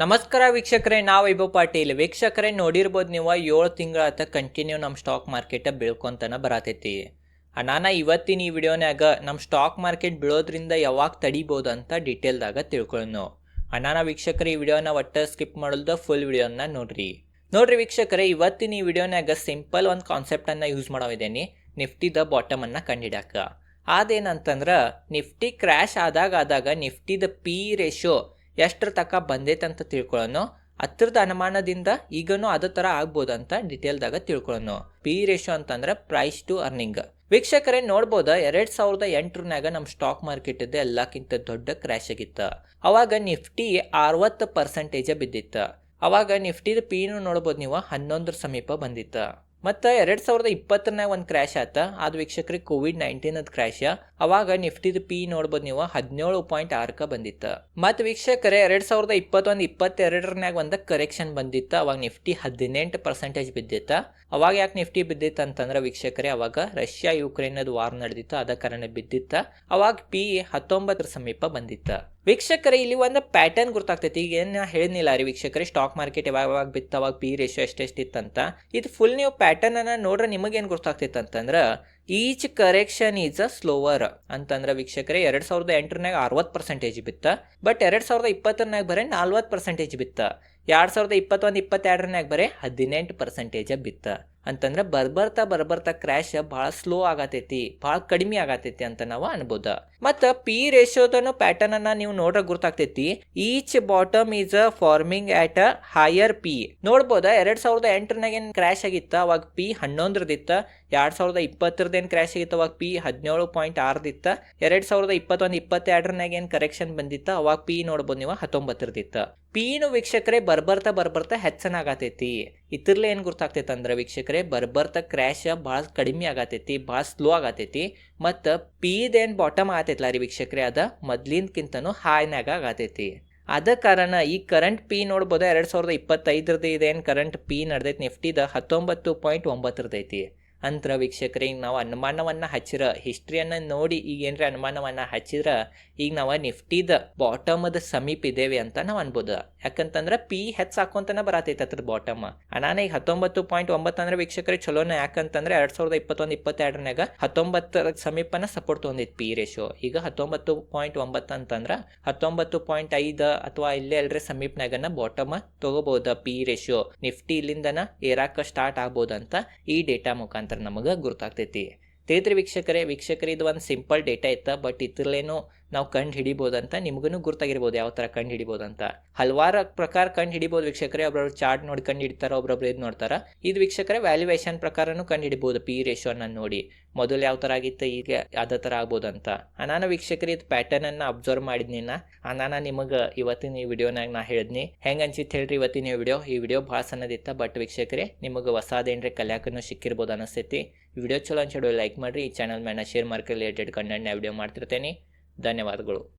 ನಮಸ್ಕಾರ ವೀಕ್ಷಕರೇ, ನಾವು ವೈಭವ್ ಪಾಟೀಲ್. ವೀಕ್ಷಕರೇ, ನೋಡಿರ್ಬೋದು ನೀವು ಏಳು ತಿಂಗಳಾತ ಕಂಟಿನ್ಯೂ ನಮ್ಮ ಸ್ಟಾಕ್ ಮಾರ್ಕೆಟ ಬೀಳ್ಕೊಂತನ ಬರತೈತಿ. ಅಣ್ಣಾನ ಇವತ್ತಿನ ಈ ವಿಡಿಯೋನ್ಯಾಗ ನಮ್ಮ ಸ್ಟಾಕ್ ಮಾರ್ಕೆಟ್ ಬೀಳೋದ್ರಿಂದ ಯಾವಾಗ ತಡಿಬೋದು ಅಂತ ಡೀಟೇಲ್ದಾಗ ತಿಳ್ಕೊಳ್ಳೋಣ ಅಣ್ಣಾನ ವೀಕ್ಷಕರೇ, ಈ ವಿಡಿಯೋನ ಒಟ್ಟು ಸ್ಕಿಪ್ ಮಾಡಲ್ದ ಫುಲ್ ವಿಡಿಯೋನ ನೋಡ್ರಿ. ನೋಡ್ರಿ ವೀಕ್ಷಕರೇ, ಇವತ್ತಿನ ಈ ವಿಡಿಯೋನ್ಯಾಗ ಸಿಂಪಲ್ ಒಂದು ಕಾನ್ಸೆಪ್ಟನ್ನು ಯೂಸ್ ಮಾಡೋವಿದ್ದೇನೆ ನಿಫ್ಟಿದ ಬಾಟಮನ್ನು ಕಂಡಿಡಾಕ ಅದೇನಂತಂದ್ರೆ, ನಿಫ್ಟಿ ಕ್ರ್ಯಾಶ್ ಆದಾಗ ಆದಾಗ ನಿಫ್ಟಿದ ಪಿ ರೇಷೋ ಎಷ್ಟರ ತಕ ಬಂದೈತೆ ಅಂತ ತಿಳ್ಕೊಳ್ಳೋಣ ಹತ್ರದ ಅನುಮಾನದಿಂದ ಈಗನೂ ಅದೇ ಥರ ಆಗ್ಬೋದು ಅಂತ ಡಿಟೇಲ್ದಾಗ ತಿಳ್ಕೊಳ್ಳೋಣ ಪಿ ರೇಷೋ ಅಂತಂದ್ರೆ ಪ್ರೈಸ್ ಟು ಅರ್ನಿಂಗ್ ವೀಕ್ಷಕರೇ, ನೋಡ್ಬೋದು? ಎರಡ್ ಸಾವಿರದ ಎಂಟರನ್ಯಾಗ ನಮ್ಮ ಸ್ಟಾಕ್ ಮಾರ್ಕೆಟ್ ಇದ್ದ ಎಲ್ಲಕ್ಕಿಂತ ದೊಡ್ಡ ಕ್ರ್ಯಾಶ್ ಆಗಿತ್ತು. ಅವಾಗ ನಿಫ್ಟಿ ಅರವತ್ತು ಪರ್ಸೆಂಟೇಜ್ ಬಿದ್ದಿತ್ತು. ಅವಾಗ ನಿಫ್ಟಿದ ಪಿನು ನೋಡ್ಬೋದು ನೀವು ಹನ್ನೊಂದರ ಸಮೀಪ ಬಂದಿತ್ತು. ಮತ್ತು ಎರಡು ಸಾವಿರದ ಇಪ್ಪತ್ತರನಾಗ ಒಂದು ಕ್ರ್ಯಾಶ್ ಆತ. ಅದು ವೀಕ್ಷಕರಿಗೆ ಕೋವಿಡ್ ನೈನ್ಟೀನ್ ಅದು ಕ್ರ್ಯಾಶ ಅವಾಗ ನಿಫ್ಟಿದ ಪಿ ನೋಡ್ಬೋದು ನೀವು ಹದಿನೇಳು ಪಾಯಿಂಟ್ ಆರಕ್ಕೆ ಬಂದಿತ್ತು. ಮತ್ತು ವೀಕ್ಷಕರೇ, ಎರಡು ಸಾವಿರದ ಇಪ್ಪತ್ತೊಂದು, ಇಪ್ಪತ್ತೆರಡರನ್ಯಾಗ ಒಂದು ಕರೆಕ್ಷನ್ ಬಂದಿತ್ತು. ಅವಾಗ ನಿಫ್ಟಿ ಹದಿನೆಂಟು ಪರ್ಸೆಂಟೇಜ್ ಬಿದ್ದಿತ್ತು. ಅವಾಗ ಯಾಕೆ ನಿಫ್ಟಿ ಬಿದ್ದಿತ್ತು ಅಂತಂದ್ರೆ ವೀಕ್ಷಕರೇ, ಅವಾಗ ರಷ್ಯಾ ಯುಕ್ರೇನದ ವಾರ್ ನಡೆದಿತ್ತು. ಅದ ಕಾರಣ ಬಿದ್ದಿತ್ತು. ಅವಾಗ ಪಿ ಹತ್ತೊಂಬತ್ತರ ಸಮೀಪ ಬಂದಿತ್ತು. ವೀಕ್ಷಕರೇ, ಇಲ್ಲಿ ಒಂದು ಪ್ಯಾಟರ್ನ್ ಗೊತ್ತಾಗ್ತೈತಿ ಈಗ ಏನು ಹೇಳಿದ್ನಿಲ್ಲ ರೀ ವೀಕ್ಷಕರೇ ಸ್ಟಾಕ್ ಮಾರ್ಕೆಟ್ ಯಾವಾಗ ಯಾವಾಗ ಬಿತ್ತು ಅವಾಗ ಪಿ ರೇಷಿಯೋ ಎಷ್ಟೆಷ್ಟಿತ್ತಂತ ಇದು ಫುಲ್ ನೀವು ಪ್ಯಾಟರ್ನ್ ಅನ್ನ ನೋಡ್ರೆ ನಿಮಗೇನು ಗೊತ್ತಾಗ್ತೈತೆ ಅಂತಂದ್ರೆ each correction is a slower ಅಂತಂದ್ರೆ ವೀಕ್ಷಕರೇ, ಎರಡು ಸಾವಿರದ ಎಂಟರನಾಗ ಅರವತ್ತು ಪರ್ಸೆಂಟೇಜ್ ಬಿತ್ತ ಬಟ್ ಎರಡು ಸಾವಿರದ ಇಪ್ಪತ್ತರನಾಗ ಬರೀ ನಲ್ವತ್ತು ಪರ್ಸೆಂಟೇಜ್ ಬಿತ್ತ. ಎರಡು ಸಾವಿರದ ಇಪ್ಪತ್ತೊಂದು ಇಪ್ಪತ್ತೆರಡರನಾಗ ಬರೀ ಹದಿನೆಂಟು ಪರ್ಸೆಂಟೇಜ ಬಿತ್ತ. ಅಂತಂದ್ರೆ ಬರ್ಬರ್ತಾ ಬರ್ಬರ್ತಾ ಕ್ರ್ಯಾಶ್ ಭಾಳ ಸ್ಲೋ ಆಗತೈತಿ, ಭಾಳ ಕಡಿಮೆ ಆಗತೈತಿ ಅಂತ ನಾವು ಅನ್ಬೋದು. ಮತ್ತು ಪಿ ರೇಷಿಯೋದನ್ನು ಪ್ಯಾಟರ್ನ್ ಅನ್ನ ನೀವು ನೋಡ್ರ ಗುರ್ತಾಗ್ತೈತಿ. Each bottom is a forming at a higher P ನೋಡ್ಬೋದ? ಎರಡ್ ಸಾವಿರದ ಎಂಟರನಾಗ ಏನ್ ಕ್ರ್ಯಾಶ್ ಆಗಿತ್ತ, ಅವಾಗ ಪಿ ಹನ್ನೊಂದರದಿತ್ತ, ಎರಡ್ ಸಾವಿರದ ಇಪ್ಪತ್ತರದೇನು ಕ್ರ್ಯಾಶ್ ಆಗಿತ್ತು, ಅವಾಗ ಪಿ ಹದಿನೇಳು ಪಾಯಿಂಟ್ ಆರದಿತ್ತ, ಎರಡ್ ಸಾವಿರದ ಇಪ್ಪತ್ತೊಂದು ಇಪ್ಪತ್ತೆರಡರನಾಗ ಏನು ಕರೆಕ್ಷನ್ ಬಂದಿತ್ತ, ಅವಾಗ ಪಿ ನೋಡ್ಬೋದು ನೀವು ಹತ್ತೊಂಬತ್ತರದಿತ್ತ. ಪೀನು ವೀಕ್ಷಕರೇ ಬರ್ಬರ್ತಾ ಬರ್ಬರ್ತಾ ಹೆಚ್ಚನಾಗತೈತಿ ಇದ್ರಲ್ಲೇ ಏನು ಗೊತ್ತಾಗ್ತೈತೆ ಅಂದ್ರೆ ವೀಕ್ಷಕರೇ, ಬರ್ಬರ್ತಾ ಕ್ರ್ಯಾಶ್ ಭಾಳ ಕಡಿಮೆ ಆಗತೈತಿ ಭಾಳ ಸ್ಲೋ ಆಗತೈತಿ. ಮತ್ತು ಪೀದೇನು ಬಾಟಮ್ ಆಗತೈತಲ್ಲ ರೀ ವೀಕ್ಷಕರೇ, ಅದ ಮೊದ್ಲಿನ್ಕಿಂತನೂ ಹಾಯ್ನಾಗ ಆಗತೈತಿ. ಅದ ಕಾರಣ ಈ ಕರೆಂಟ್ ಪಿ ನೋಡ್ಬೋದು, ಎರಡು ಸಾವಿರದ ಇಪ್ಪತ್ತೈದರದ್ದು ಇದೇನು ಕರೆಂಟ್ ಪಿ ನಡೆದೈತಿ ನಿಫ್ಟಿದ ಹತ್ತೊಂಬತ್ತು ಪಾಯಿಂಟ್ ಒಂಬತ್ತರದೈತಿ. ಅಂತರ ವೀಕ್ಷಕರೇ, ಈಗ ನಾವು ಅನುಮಾನವನ್ನು ಹಚ್ಚಿರ ಹಿಸ್ಟ್ರಿಯನ್ನು ನೋಡಿ ಈಗ ಏನರ ಅನುಮಾನವನ್ನು ಹಚ್ಚಿದ್ರ, ಈಗ ನಾವು ನಿಫ್ಟಿದ ಬಾಟಮದ ಸಮೀಪ ಇದ್ದೇವೆ ಅಂತ ನಾವು ಅನ್ಬೋದು. ಯಾಕಂತಂದ್ರೆ ಪಿ ಹೆಚ್ ಹಾಕೊಂತನ ಬರತೈತೆ ಅದ್ರ ಬಾಟಮ್ ನಾನು ಈಗ ಹತ್ತೊಂಬತ್ತು ಪಾಯಿಂಟ್ ಒಂಬತ್ತು ಅಂದ್ರೆ ವೀಕ್ಷಕರಿಗೆ ಚಲೋನ, ಯಾಕಂತಂದ್ರೆ ಎರಡ್ ಸಾವಿರದ ಇಪ್ಪತ್ತೊಂದು ಇಪ್ಪತ್ತೆರಡನಾಗ ಹತ್ತೊಂಬತ್ತರ ಸಮೀಪನ ಸಪೋರ್ಟ್ ತೊಗೊಂಡಿತ್ತು ಪಿ ರೇಷೋ ಈಗ ಹತ್ತೊಂಬತ್ತು ಪಾಯಿಂಟ್ ಒಂಬತ್ತು ಅಂತಂದ್ರೆ ಹತ್ತೊಂಬತ್ತು ಪಾಯಿಂಟ್ ಐದು ಅಥವಾ ಇಲ್ಲೇ ಅಲ್ರಿ ಸಮೀಪನಾಗನ ಬಾಟಮ್ ತಗೋಬಹುದು ಪಿ ರೇಷೋ ನಿಫ್ಟಿ ಇಲ್ಲಿಂದನ ಏರಾಕ ಸ್ಟಾರ್ಟ್ ಆಗ್ಬೋದು ಅಂತ ಈ ಡೇಟಾ ಮುಖಾಂತರ. ನಮಗೆ ಗೊತ್ತಾಗ್ತೈತಿ ತಿಳಿತ್ರಿ ವೀಕ್ಷಕರೇ ವೀಕ್ಷಕರೇ ಇದು ಒಂದು ಸಿಂಪಲ್ ಡೇಟಾ ಇತ್ತು ಬಟ್ ಇದ್ರಲ್ಲೇನು ನಾವು ಕಂಡು ಹಿಡಿಬೋದಂತ ನಿಮಗೂ ಗುರ್ತಾಗಿರ್ಬೋದು ಯಾವ ಥರ ಕಂಡು ಹಿಡಿಬೋದು ಅಂತ. ಹಲವಾರು ಪ್ರಕಾರ ಕಂಡು ಹಿಡಿಬೋದು ವೀಕ್ಷಕರೇ ಒಬ್ಬರು ಚಾರ್ಟ್ ನೋಡಿ ಕಂಡು ಹಿಡಿತಾರೆ ಒಬ್ಬೊಬ್ರು ಇದು ನೋಡ್ತಾರೆ, ಇದು ವೀಕ್ಷಕರೇ ವ್ಯಾಲ್ಯೂಯೇಷನ್ ಪ್ರಕಾರನೂ ಕಂಡು ಹಿಡಿಬೋದು ಪಿ ರೇಷೋನ ನೋಡಿ. ಮೊದಲು ಯಾವ ಥರ ಆಗಿತ್ತು, ಈಗ ಅದೇ ಥರ ಆಗ್ಬೋದು ಅಂತ. ನಾನು ವೀಕ್ಷಕರಿ, ಇದು ಪ್ಯಾಟರ್ನನ್ನು ಅಬ್ಸರ್ವ್ ಮಾಡಿದ್ನಿ ನಾ. ನಾನು ನಿಮಗೆ ಇವತ್ತಿನ ಈ ವಿಡಿಯೋನಾಗ ನಾ ಹೇಳಿದ್ನಿ. ಹೆಂಗೆ ಅನ್ಸಿತ್ತು ಹೇಳ್ರಿ ಇವತ್ತಿನ ಈ ವಿಡಿಯೋ? ಈ ವಿಡಿಯೋ ಭಾಳ ಸಣ್ಣದಿತ್ತ ಬಟ್ ವೀಕ್ಷಕರೇ, ನಿಮಗೆ ಹೊಸದೇನ್ರಿ ಕಲ್ಯಾಕನೂ ಸಿಕ್ಕಿರ್ಬೋದು ಅನಿಸ್ತೈತಿ. ವಿಡಿಯೋ ಚಲೋ ಅನ್ಸಿಡೋ ಲೈಕ್ ಮಾಡಿರಿ. ಈ ಚಾನಲ್ ಮೇಲೆ ಶೇರ್ ಮಾರ್ಕೆಟ್ ರಿಲೇಟೆಡ್ ಕಂಟೆಂಟ್ನ ವಿಡಿಯೋ ಮಾಡ್ತಿರ್ತೇನೆ. ಧನ್ಯವಾದಗಳು.